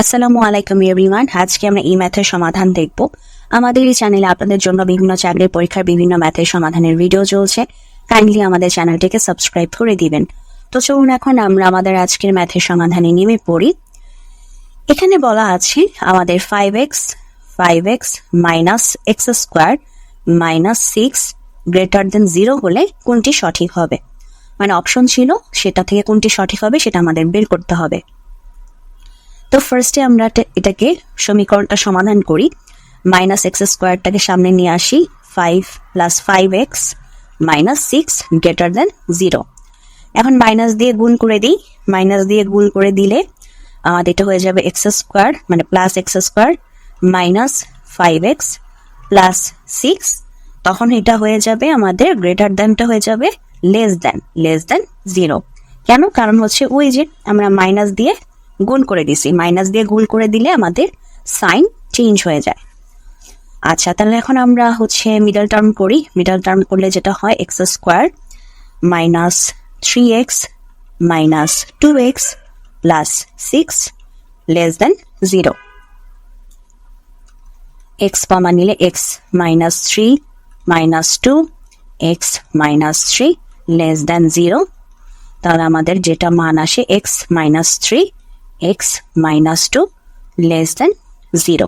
আসসালামু আলাইকুম এভরিওয়ান। আজকে আমরা এই ম্যাথের সমাধান দেখব। আমাদের এই চ্যানেলে আপনাদের জন্য বিভিন্ন চাকরির পরীক্ষার বিভিন্ন ম্যাথের সমাধানের ভিডিও চলছে। কাইন্ডলি আমাদের চ্যানেলটিকে সাবস্ক্রাইব করে দিবেন। তো চলুন এখন আমরা আমাদের আজকের ম্যাথের সমাধানে নেমে পড়ি। এখানে বলা আছে আমাদের five X five X minus X square minus six greater than zero হলে কোনটি সঠিক হবে? মানে অপশন ছিল, সেটা থেকে কোনটি সঠিক হবে, সেটা আমাদের বের করতে হবে। তো ফার্স্টে আমরা এটাকে সমীকরণটা সমাধান করি। মাইনাস এক্স স্কোয়ারটাকে সামনে নিয়ে আসি। Five plus five X minus six greater than zero এখন মাইনাস দিয়ে গুণ করে দিই। মাইনাস দিয়ে গুণ করে দিলে আমাদের এটা হয়ে যাবে এক্স স্কোয়ার মানে plus X square minus five X plus six তখন এটা হয়ে যাবে আমাদের গ্রেটার দ্যানটা হয়ে যাবে less than less than zero কেন? কারণ হচ্ছে ওই যে আমরা মাইনাস দিয়ে গুণ করে দিছি মাইনাস দিয়ে গুণ করে দিলে আমাদের সাইন চেঞ্জ হয়ে যায়। আচ্ছা তাহলে এখন আমরা হচ্ছে মিডল টার্ম করি মিডল টার্ম করলে যেটা হয় X square minus three X minus two X plus six less than zero X কমা নিলে X minus three minus two X minus three less than zero তাহলে আমাদের যেটা মান আসে X minus three X minus two less than zero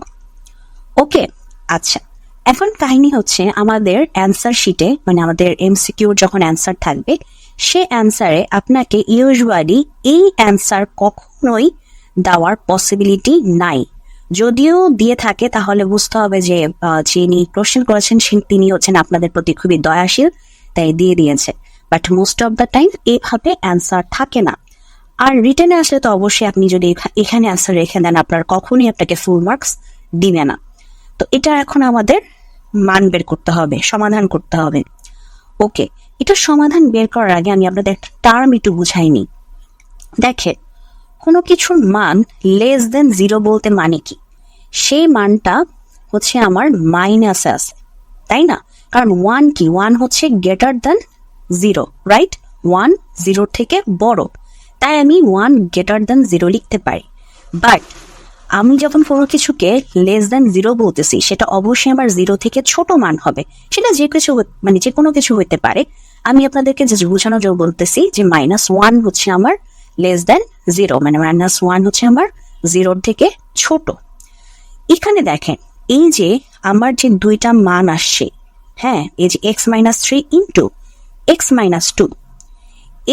okay আচ্ছা। এখন কাহিনী হচ্ছে আমাদের অ্যান্সার শিটে মানে আমাদের এমসিকিউর যখন অ্যান্সার থাকবে, সে অ্যান্সারে আপনাকে ইউজুয়ালি এই অ্যান্সার কখনোই দেওয়ার পসিবিলিটি নাই। যদিও দিয়ে থাকে, তাহলে বুঝতে হবে যে যিনি কোশ্চেন করেছেন তিনি হচ্ছেন আপনাদের প্রতি খুবই দয়াশীল, তাই দিয়ে দিয়েছে। But most of the time এইভাবে অ্যান্সার থাকে না। আর রিটেনে আসলে তো অবশ্যই আপনি যদি এখানে অ্যান্সার রেখে দেন, আপনার কখনোই আপনাকে ফুল মার্কস দিবে না। তো এটা এখন আমাদের মান বের করতে হবে, সমাধান করতে হবে। ওকে এটা সমাধান বের করার আগে আমি আপনাদের একটা টার্ম একটু বুঝাইনি দেখে কোনো কিছুর মান লেস দেন জিরো বলতে মানে কি? সেই মানটা হচ্ছে আমার মাইনাসে আছে, তাই না? কারণ ওয়ান কি? ওয়ান হচ্ছে greater than zero right one zero থেকে বড়। তাই আমি ওয়ান গ্রেটার দেন জিরো লিখতে পারি। বাট আমি যখন কোনো কিছুকে লেস দেন জিরো বলতেছি, সেটা অবশ্যই আমার জিরো থেকে ছোট মান হবে। সেটা যে কিছু মানে যে কোনো কিছু হতে পারে। আমি আপনাদেরকে যে বোঝানোর জন্য বলতেছি যে মাইনাস ওয়ান হচ্ছে আমার লেস দেন জিরো মানে মাইনাস ওয়ান হচ্ছে আমার জিরোর থেকে ছোট। এখানে দেখেন, এই যে আমার যে দুইটা মান আসছে হ্যাঁ এই যে x minus three into x minus two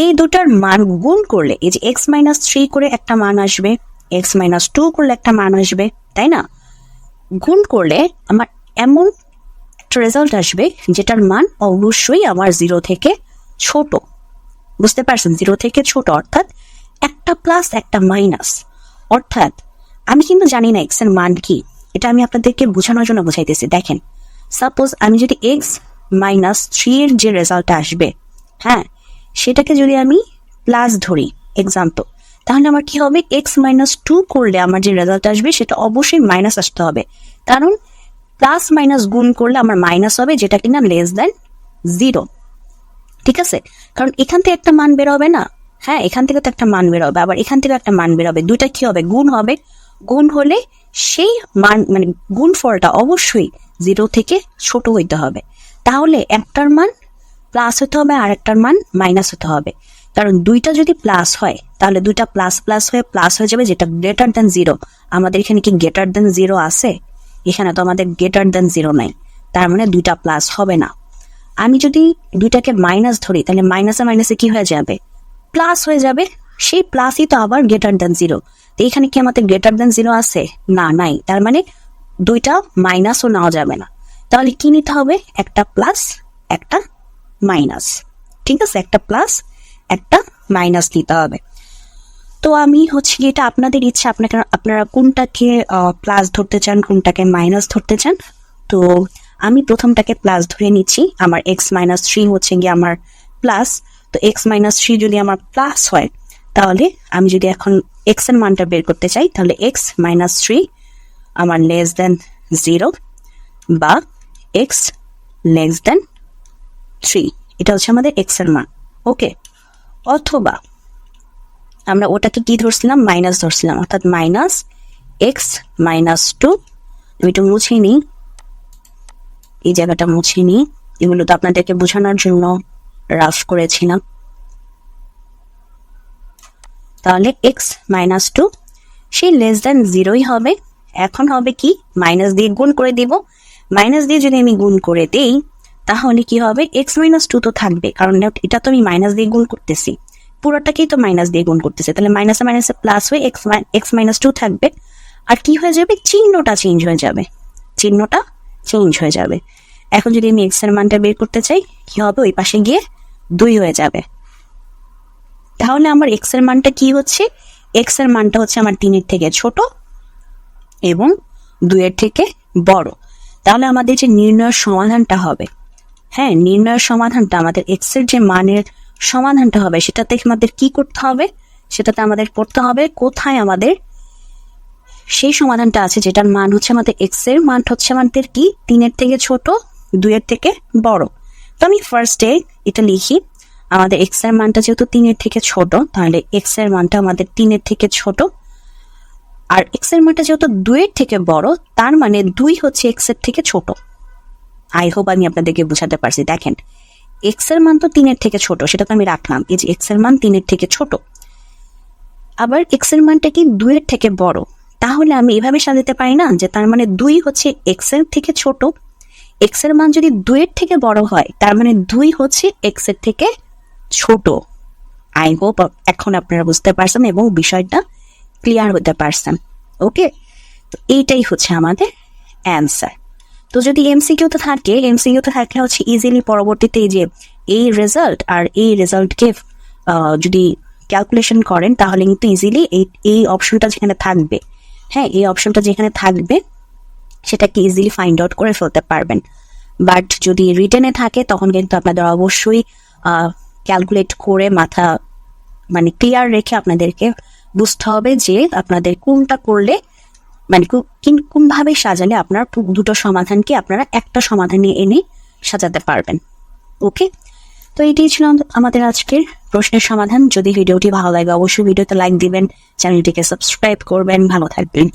এই দুটার মান গুণ করলে, এই যে এক্স মাইনাস থ্রি করে একটা মান আসবে এক্স মাইনাস টু করলে একটা মান আসবে, তাই না? গুণ করলে আমার এমন একটা রেজাল্ট আসবে যেটার মান অবশ্যই আমার জিরো থেকে ছোট। বুঝতে পারছেন? জিরো থেকে ছোট, অর্থাৎ একটা প্লাস একটা মাইনাস অর্থাৎ আমি কিন্তু জানি না এক্সের মান কি। এটা আমি আপনাদেরকে বোঝানোর জন্য বোঝাইতেছি। দেখেন সাপোজ আমি যদি এক্স মাইনাস থ্রি এর যে রেজাল্টটা আসবে হ্যাঁ সেটাকে যদি আমি প্লাস ধরি এক্সাম্পল তাহলে আমার কি হবে? এক্স মাইনাস টু করলে আমার যে রেজাল্ট আসবে, সেটা অবশ্যই মাইনাস আসতে হবে। কারণ প্লাস মাইনাস গুণ করলে আমার মাইনাস হবে যেটা কিনা লেস দেন জিরো ঠিক আছে? কারণ এখান থেকে একটা মান বের হবে না। হ্যাঁ এখান থেকে তো একটা মান বের হবে আবার এখান থেকে একটা মান বের হবে দুইটা কি হবে? গুণ হবে। গুণ হলে সেই মান মানে গুণ ফলটা অবশ্যই জিরো থেকে ছোট হইতে হবে। তাহলে একটার মান প্লাস হতে হবে আর একটার মান মাইনাস হতে হবে। কারণ দুইটা যদি প্লাস হয়, তাহলে দুইটা প্লাস প্লাস হয়ে প্লাস হয়ে যাবে যেটা গ্রেটার দেন জিরো আমাদের এখানে কি গ্রেটার দেন জিরো আছে? এখানে তো আমাদের গ্রেটার দেন জিরো নাই। তার মানে দুইটা প্লাস হবে না। আমি যদি দুইটাকে মাইনাস ধরি, তাহলে মাইনাসে মাইনাসে কি হয়ে যাবে? প্লাস হয়ে যাবে। সেই প্লাসই তো আবার গ্রেটার দেন জিরো তো এখানে কি আমাদের গ্রেটার দেন জিরো আছে? না, নাই। তার মানে দুইটা মাইনাসও নেওয়া যাবে না। তাহলে কি নিতে হবে? একটা প্লাস একটা মাইনাস ঠিক আছে? একটা প্লাস একটা মাইনাস নিতে হবে। তো আমি হচ্ছে কি এটা আপনাদের ইচ্ছা, আপনাকে, আপনারা কোনটাকে প্লাস ধরতে চান, কোনটাকে মাইনাস ধরতে চান? তো আমি প্রথমটাকে প্লাস ধরে নিচ্ছি। আমার এক্স মাইনাস থ্রি হচ্ছে গিয়ে আমার প্লাস তো এক্স মাইনাস থ্রি যদি আমার প্লাস হয়, তাহলে আমি যদি এখন এক্সের মানটা বের করতে চাই, তাহলে এক্স মাইনাস থ্রি আমার লেস দেন জিরো বা এক্স লেস দেন থ্রি। এটা হচ্ছে আমাদের এক্সের মান, ওকে? অথবা আমরা ওটাকে কি ধরছিলাম? মাইনাস ধরছিলাম, অর্থাৎ মাইনাস এক্স মাইনাস টু আমি একটু মুছে নিই এই জায়গাটা মুছে নিই এগুলো তো আপনাদেরকে বোঝানোর জন্য রাফ করেছিলাম। তাহলে এক্স মাইনাস টু সেই লেস দেন জিরোই হবে। এখন হবে কি? মাইনাস দিয়ে গুণ করে দিব। মাইনাস দিয়ে যদি আমি গুণ করে দেই তাহলে কি হবে? এক্স মাইনাস টু তো থাকবে। কারণ এটা তো আমি মাইনাস দিয়ে গুণ করতেছি। পুরোটাকেই তো মাইনাস দিয়ে গুণ করতেছে। তাহলে মাইনাসে মাইনাসে প্লাস হয়ে এক্স এক্স মাইনাস টু থাকবে। আর কি হয়ে যাবে? চিহ্নটা চেঞ্জ হয়ে যাবে। চিহ্নটা চেঞ্জ হয়ে যাবে। এখন যদি আমি এক্সের মানটা বের করতে চাই, কি হবে? ওই পাশে গিয়ে দুই হয়ে যাবে। তাহলে আমার এক্সের মানটা কি হচ্ছে? এক্সের মানটা হচ্ছে আমার তিনের থেকে ছোট এবং দুইয়ের থেকে বড়। তাহলে আমাদের যে নির্ণয়ের সমাধানটা হবে হ্যাঁ নির্ণয়ের সমাধানটা আমাদের এক্সের যে মানের সমাধানটা হবে, সেটাতে আমাদের কি করতে হবে? সেটাতে আমাদের করতে হবে কোথায় আমাদের সেই সমাধানটা আছে, যেটার মান হচ্ছে আমাদের এক্সের। মান হচ্ছে আমাদের কি? তিনের থেকে ছোট, দুইয়ের থেকে বড়। তো আমি ফার্স্টে এটা লিখি, আমাদের এক্সের মানটা যেহেতু তিনের থেকে ছোট, তাহলে এক্সের মানটা আমাদের তিনের থেকে ছোট। আর এক্সের মানটা যেহেতু দুইয়ের থেকে বড়, তার মানে দুই হচ্ছে এক্সের থেকে ছোট। আই হোপ আমি আপনাদেরকে বুঝাতে পারছি। দেখেন এক্সের মান তো তিনের থেকে ছোট, সেটা তো আমি রাখলাম। এই যে এক্সের মান তিনের থেকে ছোট। আবার এক্সের মানটা কি দুইয়ের থেকে বড়? তাহলে আমি এভাবে সাজাতে পারি না যে তার মানে দুই হচ্ছে এক্সের থেকে ছোট। এক্সের মান যদি দুইয়ের থেকে বড় হয়, তার মানে দুই হচ্ছে এক্সের থেকে ছোট। আই হোপ এখন আপনারা বুঝতে পারছেন এবং বিষয়টা ক্লিয়ার হতে পারছেন। ওকে তো এইটাই হচ্ছে আমাদের অ্যান্সার তো যদি এমসিকিউতে থাকে এমসিকিউতে থাকলে হচ্ছে ইজিলি পরবর্তীতে যে, এই রেজাল্ট আর এই রেজাল্টকে যদি ক্যালকুলেশন করেন, তাহলে কিন্তু ইজিলি এই এই অপশনটা যেখানে থাকবে হ্যাঁ এই অপশনটা যেখানে থাকবে, সেটাকে ইজিলি ফাইন্ড আউট করে ফেলতে পারবেন। বাট যদি রিটেনে থাকে, তখন কিন্তু আপনাদের অবশ্যই ক্যালকুলেট করে মাথা মানে ক্লিয়ার রেখে আপনাদেরকে বুঝতে হবে যে আপনাদের কোনটা করলে মানে কোনভাবে সাজালে আপনার দুটো সমাধানকে আপনারা একটা সমাধানে এনে সাজাতে পারবেন। ওকে? তো এটাই ছিল আমাদের আজকের প্রশ্নের সমাধান। যদি ভিডিওটি ভালো লাগে, অবশ্যই ভিডিওতে লাইক দিবেন, চ্যানেলটিকে সাবস্ক্রাইব করবেন। ভালো থাকবেন।